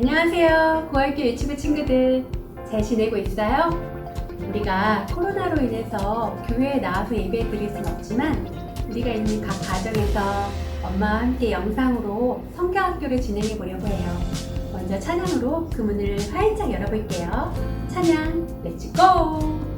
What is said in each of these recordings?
안녕하세요. 고학교 유치부 친구들. 잘 지내고 있어요? 우리가 코로나로 인해서 교회에 나와서 예배 드릴 순 없지만 우리가 있는 각 가정에서 엄마와 함께 영상으로 성경학교를 진행해 보려고 해요. 먼저 찬양으로 그 문을 활짝 열어볼게요. 찬양, 렛츠고!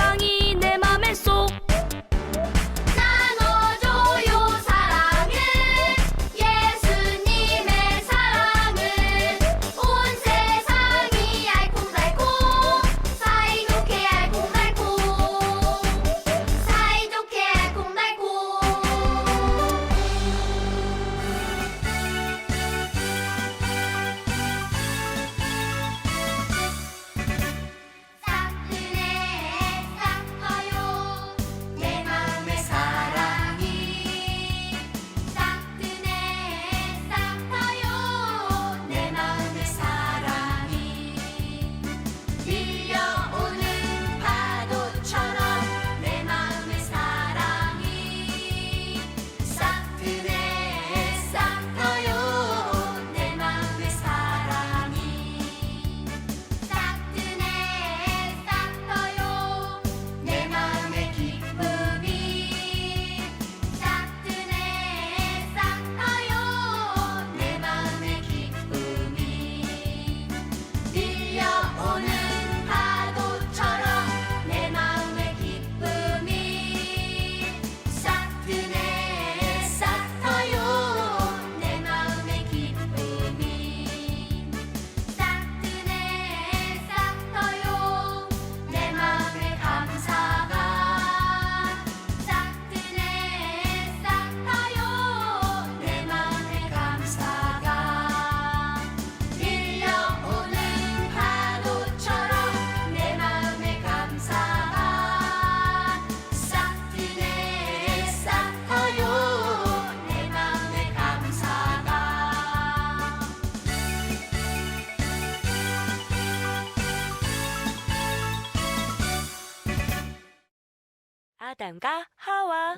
아담과 하와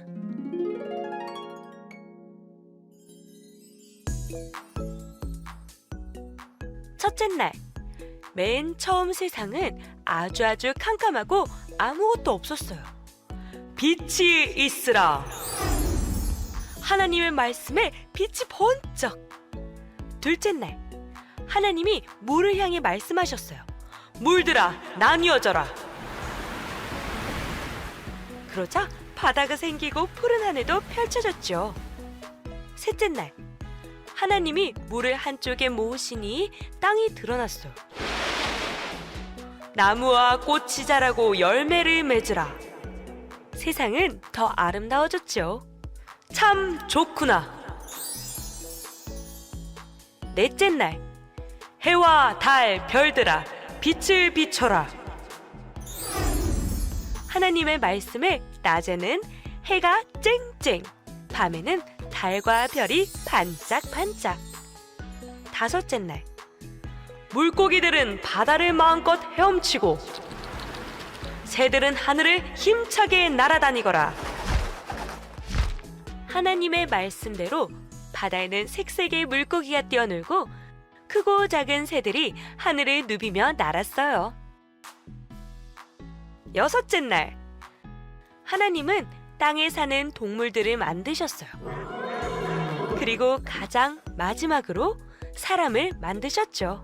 첫째 날, 맨 처음 세상은 아주 아주 캄캄하고 아무것도 없었어요. 빛이 있으라. 하나님의 말씀에 빛이 번쩍. 둘째 날, 하나님이 물을 향해 말씀하셨어요. 물들아, 나뉘어져라. 그러자 바다가 생기고 푸른 하늘도 펼쳐졌죠. 셋째 날, 하나님이 물을 한쪽에 모으시니 땅이 드러났어요. 나무와 꽃이 자라고 열매를 맺으라. 세상은 더 아름다워졌죠. 참 좋구나. 넷째 날, 해와 달, 별들아, 빛을 비춰라. 하나님의 말씀을 낮에는 해가 쨍쨍, 밤에는 달과 별이 반짝반짝. 다섯째 날, 물고기들은 바다를 마음껏 헤엄치고, 새들은 하늘을 힘차게 날아다니거라. 하나님의 말씀대로 바다에는 색색의 물고기가 뛰어놀고, 크고 작은 새들이 하늘을 누비며 날았어요. 여섯째 날, 하나님은 땅에 사는 동물들을 만드셨어요. 그리고 가장 마지막으로 사람을 만드셨죠.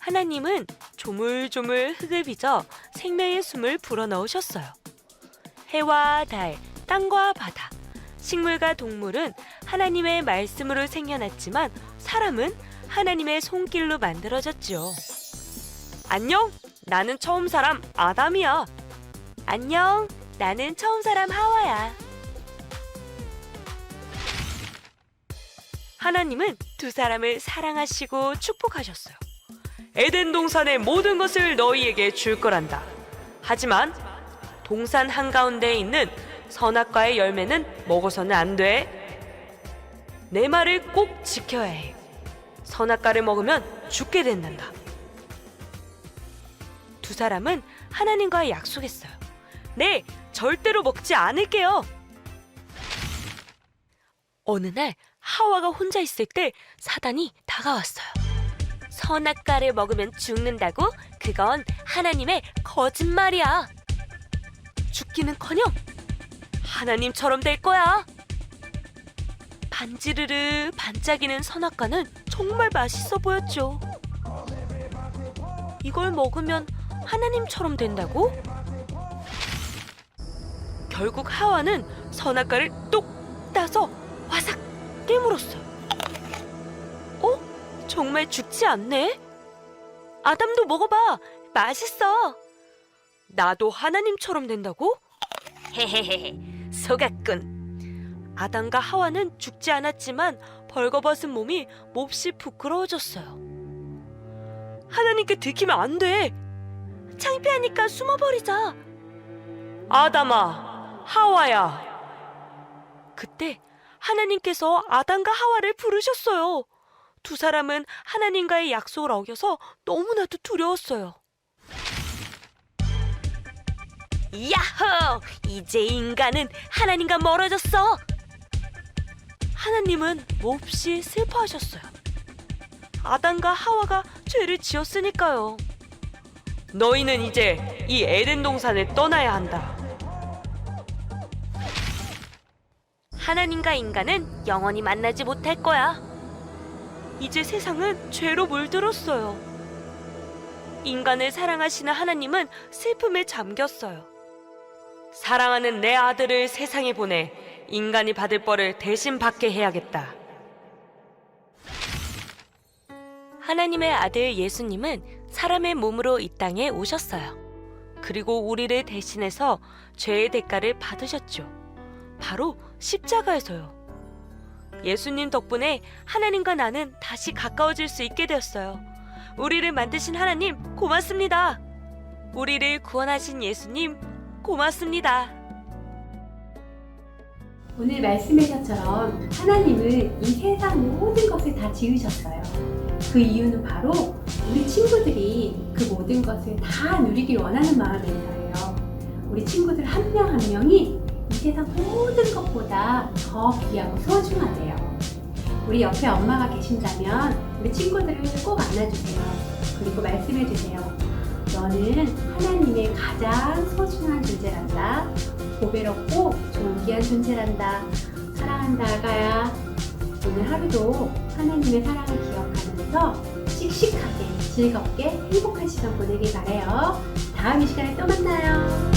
하나님은 조물조물 흙을 빚어 생명의 숨을 불어넣으셨어요. 해와 달, 땅과 바다, 식물과 동물은 하나님의 말씀으로 생겨났지만 사람은 하나님의 손길로 만들어졌지요. 안녕, 나는 처음 사람 아담이야. 안녕, 나는 처음 사람 하와야. 하나님은 두 사람을 사랑하시고 축복하셨어요. 에덴 동산의 모든 것을 너희에게 줄 거란다. 하지만 동산 한가운데에 있는 선악과의 열매는 먹어서는 안 돼. 내 말을 꼭 지켜야 해. 선악과를 먹으면 죽게 된단다. 두 사람은 하나님과 약속했어요. 네, 절대로 먹지 않을게요. 어느 날 하와가 혼자 있을 때 사단이 다가왔어요. 선악과를 먹으면 죽는다고? 그건 하나님의 거짓말이야. 죽기는커녕 하나님처럼 될 거야. 반지르르 반짝이는 선악과는 정말 맛있어 보였죠. 이걸 먹으면 하나님처럼 된다고? 결국 하와는 선악과를 똑 따서 화삭 깨물었어요. 어? 정말 죽지 않네? 아담도 먹어봐. 맛있어. 나도 하나님처럼 된다고? 헤헤헤헤, 속았군. 아담과 하와는 죽지 않았지만 벌거벗은 몸이 몹시 부끄러워졌어요. 하나님께 들키면 안 돼. 창피하니까 숨어버리자. 아담아, 하와야. 그때 하나님께서 아담과 하와를 부르셨어요. 두 사람은 하나님과의 약속을 어겨서 너무나도 두려웠어요. 야호! 이제 인간은 하나님과 멀어졌어. 하나님은 몹시 슬퍼하셨어요. 아담과 하와가 죄를 지었으니까요. 너희는 이제 이 에덴 동산을 떠나야 한다. 하나님과 인간은 영원히 만나지 못할 거야. 이제 세상은 죄로 물들었어요. 인간을 사랑하시는 하나님은 슬픔에 잠겼어요. 사랑하는 내 아들을 세상에 보내 인간이 받을 벌을 대신 받게 해야겠다. 하나님의 아들 예수님은 사람의 몸으로 이 땅에 오셨어요. 그리고 우리를 대신해서 죄의 대가를 받으셨죠. 바로 십자가에서요. 예수님 덕분에 하나님과 나는 다시 가까워질 수 있게 되었어요. 우리를 만드신 하나님 고맙습니다. 우리를 구원하신 예수님 고맙습니다. 오늘 말씀에서처럼 하나님은 이 세상 모든 것을 다 지으셨어요. 그 이유는 바로 우리 친구들이 그 모든 것을 다 누리길 원하는 마음에서예요. 우리 친구들 한명한 명이 이 세상 모든 것보다 더 귀하고 소중하대요. 우리 옆에 엄마가 계신다면 우리 친구들을 꼭 안아주세요. 그리고 말씀해주세요. 너는 하나님의 가장 소중한 존재란다. 고배롭고 존귀한 존재란다. 사랑한다, 아가야. 오늘 하루도 하나님의 사랑을 기억하면서 씩씩하게, 즐겁게, 행복한 시간 보내길 바래요. 다음 이 시간에 또 만나요.